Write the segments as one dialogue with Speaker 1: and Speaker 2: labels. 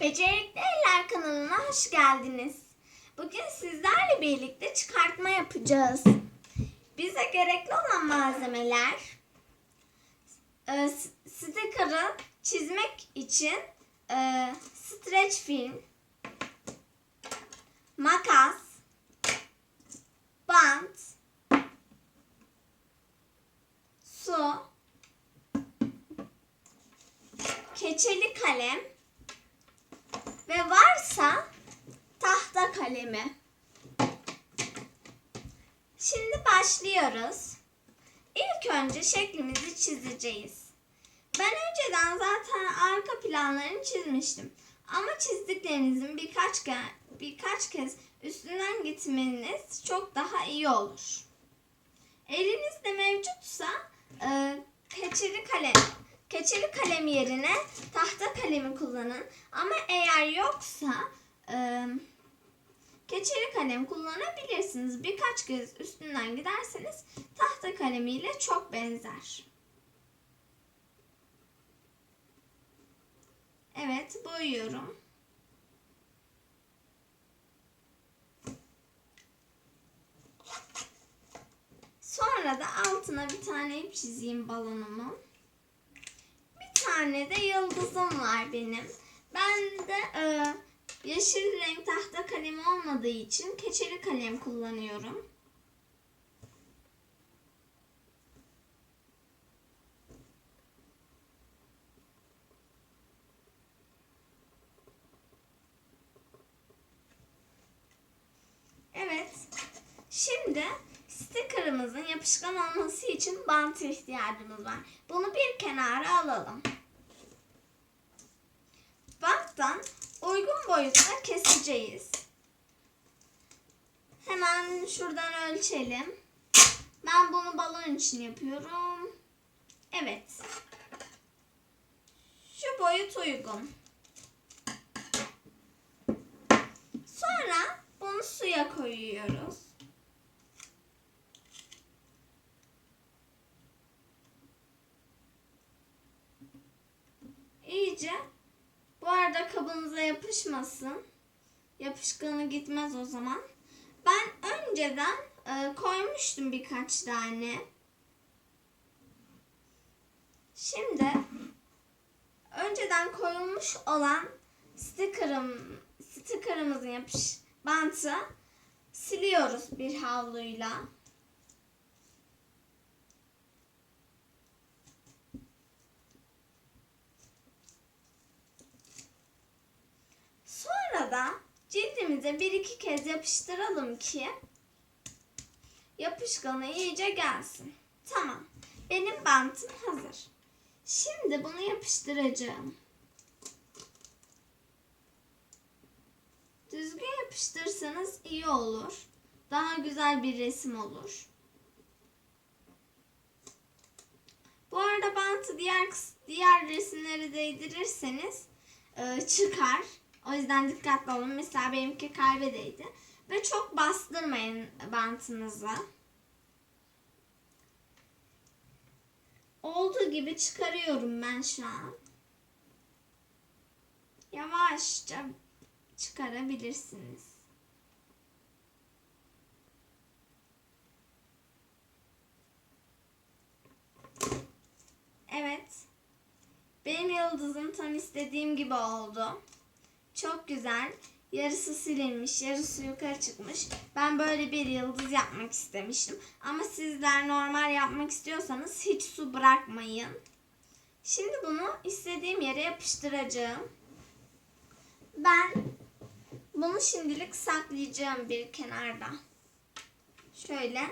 Speaker 1: Becerikli Eller kanalına hoş geldiniz. Bugün sizlerle birlikte çıkartma yapacağız. Bize gerekli olan malzemeler e, sticker'ı çizmek için e, streç film, makas, bant, su, keçeli kalem ve varsa tahta kalemi. Şimdi başlıyoruz. İlk önce şeklimizi çizeceğiz. Ben önceden zaten arka planlarını çizmiştim. Ama çizdiklerinizin birkaç ke- birkaç kez üstünden gitmeniz çok daha iyi olur. Elinizde mevcutsa e, keçeli kalem keçeli kalem yerine tahta kalemi kullanın. Ama eğer yoksa e, keçeli kalem kullanabilirsiniz. Birkaç kez üstünden giderseniz tahta kalemiyle çok benzer. Evet, boyuyorum. Sonra da altına bir tane ip çizeyim balonumun. Tane de yıldızım var benim. Ben de e, yeşil renk tahta kalem olmadığı için keçeli kalem kullanıyorum. Evet. Şimdi sticker'ımızın yapışkan olması için bant ihtiyacımız var. Bunu bir kenara alalım. Banttan uygun boyutta keseceğiz. Hemen şuradan ölçelim. Ben bunu balon için yapıyorum. Evet. Şu boyut uygun. Sonra bunu suya koyuyoruz. İyice yapışmasın. Yapışkanı gitmez o zaman. Ben önceden e, koymuştum birkaç tane. Şimdi önceden koyulmuş olan sticker'ım sticker'ımızın yapış bantı siliyoruz bir havluyla. Sonra da cildimize bir iki kez yapıştıralım ki yapışkanı iyice gelsin. Tamam. Benim bantım hazır. Şimdi bunu yapıştıracağım. Düzgün yapıştırsanız iyi olur. Daha güzel bir resim olur. Bu arada bantı diğer diğer resimleri değdirirseniz e, çıkar. O yüzden dikkatli olun. Mesela benimki kalbedeydi. Ve çok bastırmayın bantınızı. Olduğu gibi çıkarıyorum ben şu an. Yavaşça çıkarabilirsiniz. Evet. Benim yıldızım tam istediğim gibi oldu. Çok güzel. Yarısı silinmiş, yarısı yukarı çıkmış. Ben böyle bir yıldız yapmak istemiştim. Ama sizler normal yapmak istiyorsanız hiç su bırakmayın. Şimdi bunu istediğim yere yapıştıracağım. Ben bunu şimdilik saklayacağım bir kenarda. Şöyle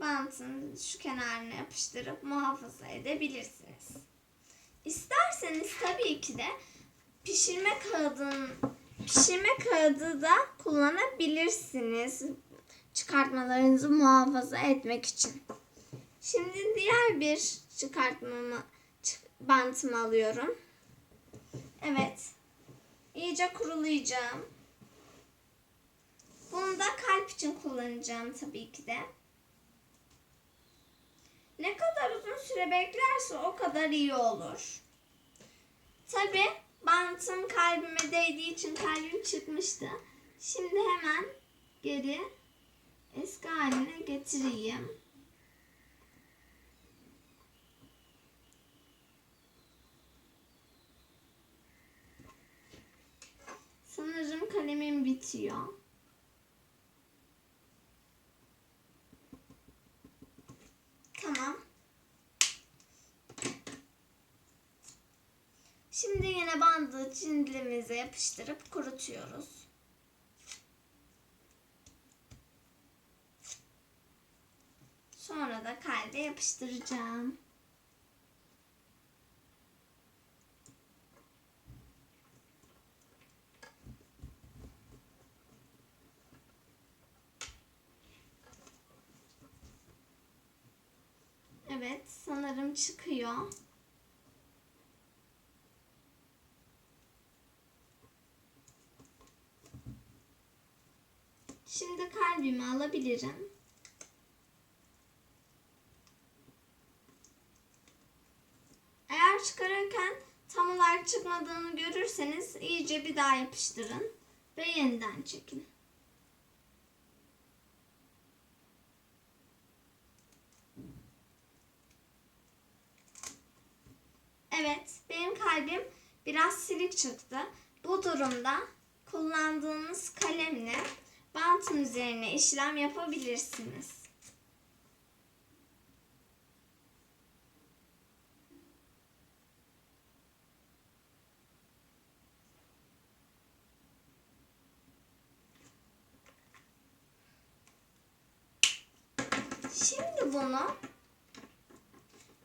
Speaker 1: bantın şu kenarına yapıştırıp muhafaza edebilirsiniz. İsterseniz tabii ki de pişirme kağıdın pişirme kağıdı da kullanabilirsiniz. Çıkartmalarınızı muhafaza etmek için. Şimdi diğer bir çıkartmamı çık- bantımı alıyorum. Evet. İyice kurulayacağım. Bunu da kalp için kullanacağım tabii ki de. Ne kadar uzun süre beklerse o kadar iyi olur. Tabi bantım kalbime değdiği için kalbim çıkmıştı. Şimdi hemen geri eski haline getireyim. Sanırım kalemim bitiyor. Tamam. Şimdi yine bandı cildimize yapıştırıp kurutuyoruz. Sonra da kalbe yapıştıracağım. Evet, sanırım çıkıyor. Şimdi kalbimi alabilirim. Eğer çıkarırken tam olarak çıkmadığını görürseniz iyice bir daha yapıştırın ve yeniden çekin. Evet, benim kalbim biraz silik çıktı. Bu durumda kullandığınız kalemle bantın üzerine işlem yapabilirsiniz. Şimdi bunu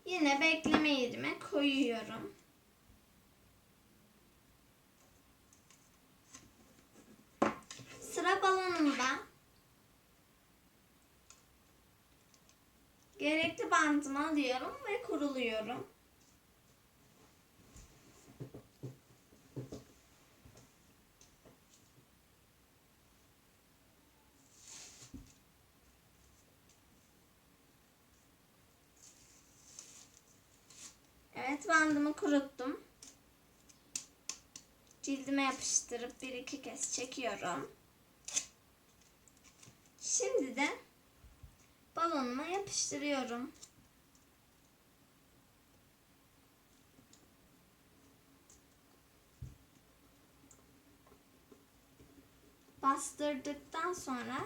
Speaker 1: yine bekleme yerime koyuyorum. Balonumda. Gerekli bandımı alıyorum ve kuruluyorum. Evet bandımı kuruttum. Cildime yapıştırıp bir iki kez çekiyorum. Şimdi de balonuma yapıştırıyorum. Bastırdıktan sonra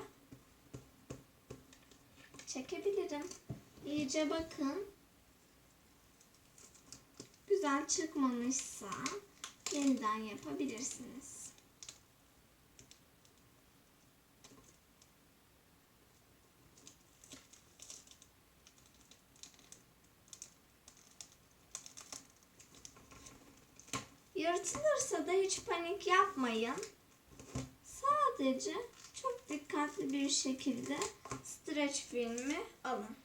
Speaker 1: çekebilirim. İyice bakın. Güzel çıkmamışsa yeniden yapabilirsiniz. Yırtılırsa da hiç panik yapmayın. Sadece çok dikkatli bir şekilde streç filmi alın.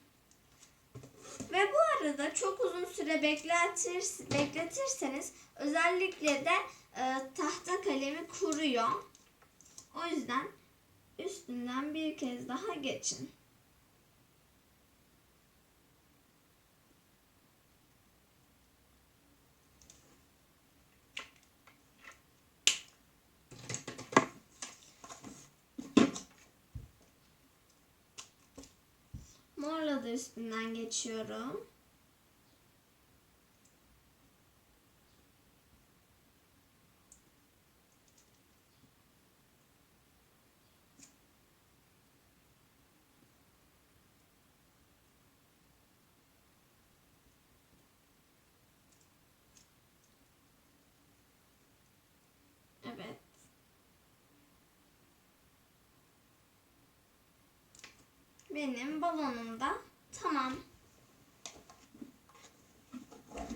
Speaker 1: Ve bu arada çok uzun süre bekletir, bekletirseniz özellikle de e, tahta kalemi kuruyor. O yüzden üstünden bir kez daha geçin. Morla da üstünden geçiyorum. Evet. Benim balonum da tamam.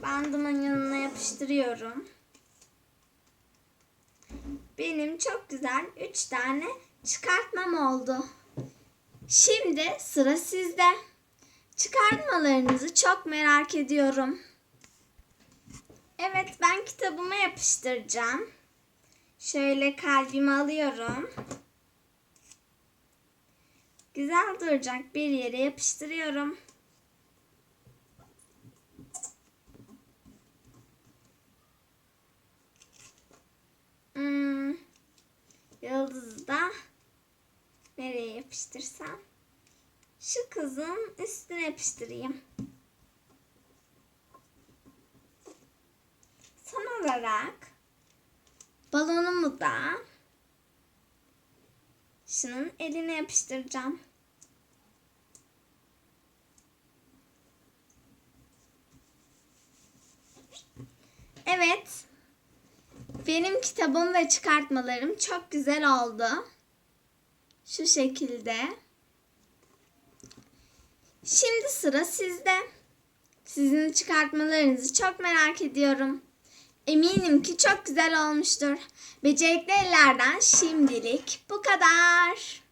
Speaker 1: Bandımın yanına yapıştırıyorum. Benim çok güzel 3 tane çıkartmam oldu. Şimdi sıra sizde. Çıkartmalarınızı çok merak ediyorum. Evet ben kitabıma yapıştıracağım. Şöyle kalbimi alıyorum. Güzel duracak bir yere yapıştırıyorum. Hmm, Yıldızı da nereye yapıştırsam? Şu kızın üstüne yapıştırayım. Son olarak balonumu da şunun eline yapıştıracağım. Evet. Benim kitabım ve çıkartmalarım çok güzel oldu. Şu şekilde. Şimdi sıra sizde. Sizin çıkartmalarınızı çok merak ediyorum. Eminim ki çok güzel olmuştur. Becerikli ellerden şimdilik bu kadar.